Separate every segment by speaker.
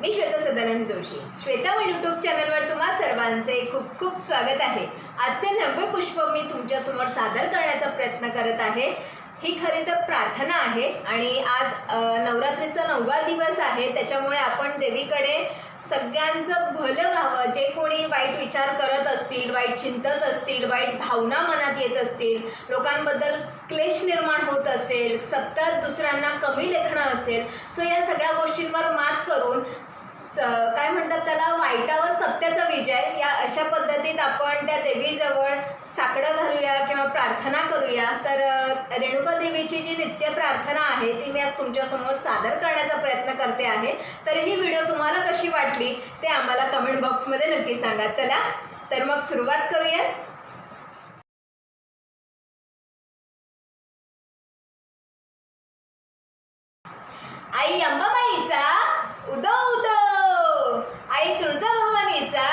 Speaker 1: मी श्वेता सदानंद जोशी. श्वेता व यूट्यूब चॅनलवर तुम्हा सर्वांचे खूप खूप स्वागत आहे. आजचे नव्य पुष्प मी तुमच्यासमोर सादर करण्याचा प्रयत्न करत आहे. ही खरी तर प्रार्थना आहे आणि आज नवरात्रीचा नववा दिवस आहे त्याच्यामुळे आपण देवीकडे सगळ्यांचं भलं व्हावं. जे कोणी वाईट विचार करत असतील वाईट चिंतत असतील वाईट भावना मनात येत असतील लोकांबद्दल क्लेश निर्माण होत असेल सतत दुसऱ्यांना कमी लेखणं असेल सो या सगळ्या गोष्टींवर मात करून काय म्हणतात त्याला वाईटावर सत्याचा विजय. या अशा पद्धतीत आपण त्या देवीजवळ साकडं घालूया किंवा प्रार्थना करूया. तर रेणुका देवीची जी नित्य प्रार्थना आहे ती मी आज तुमच्यासमोर सादर करण्याचा प्रयत्न करते आहे. तर ही व्हिडिओ तुम्हाला कशी वाटली ते आम्हाला कमेंट बॉक्समध्ये नक्की सांगा. चला तर मग सुरुवात करूया. आई अंबाबाई उदो उदो आई तुळजाभवानीचा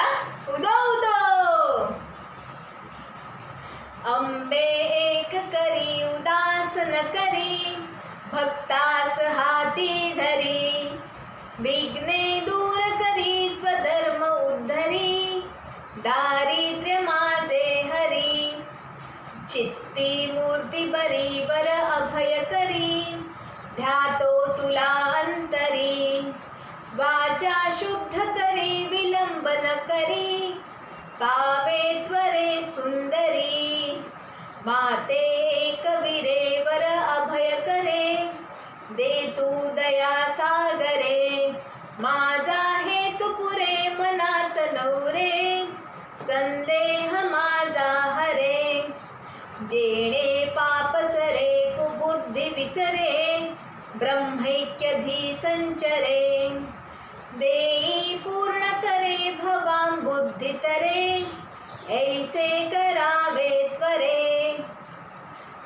Speaker 1: उदो उदो अंबे एक करी उदास न करी भक्तास हाती धरी. विघ्ने दूर करी स्वधर्म उद्धरी दारिद्र्य माझे हरी. चित्ती मूर्ती बरी बर अभय करी ध्यातो तुला अंतरी. वाचा शुद्ध करी विलंब न करी. का माते एक वर अभय करे. दे तू दया सागरे. माझा हे तू पुरे मनात नवरे. संदेह माझा हरे. जेणे पाप सरे कुबुद्धी विसरे. ब्रह्मैक्यधी संचरे. देई पूर्ण करे भवां बुद्धितरे. ऐसे कर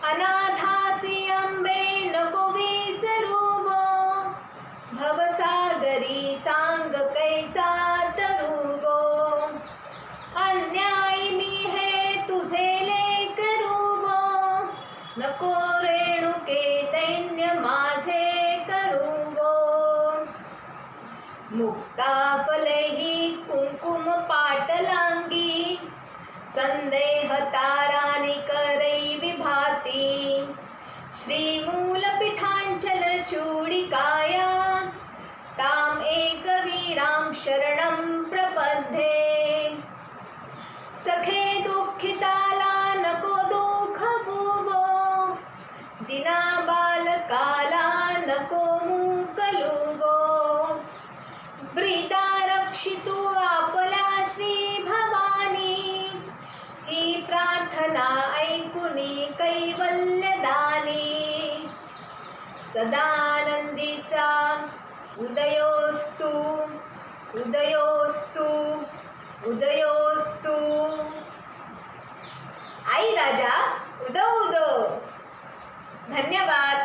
Speaker 1: अनाथासी विसरूबो भवसागरी सांग कैसा तरुबो अन्याय मी हे तुझे लेख रूबो नको दैन्य मुक्ता फलही कुंकुम पाटलांगी संदेह करई विभाती श्रीमूल पिठांचल चूडिकाया ताम एकवीरां शरणं प्रपद्ये. सखे दुःखिताला नको दुःख बुबो जिना बालकाला नको मूकलुवो. वृता रक्षितु आपला श्री भवानी. ही प्रार्थना ऐकुनी कैवल्य सदानंदीचा उदयोस्तु उदयोस्तु उदयोस्तु। आई राजा उदो उदो धन्यवाद।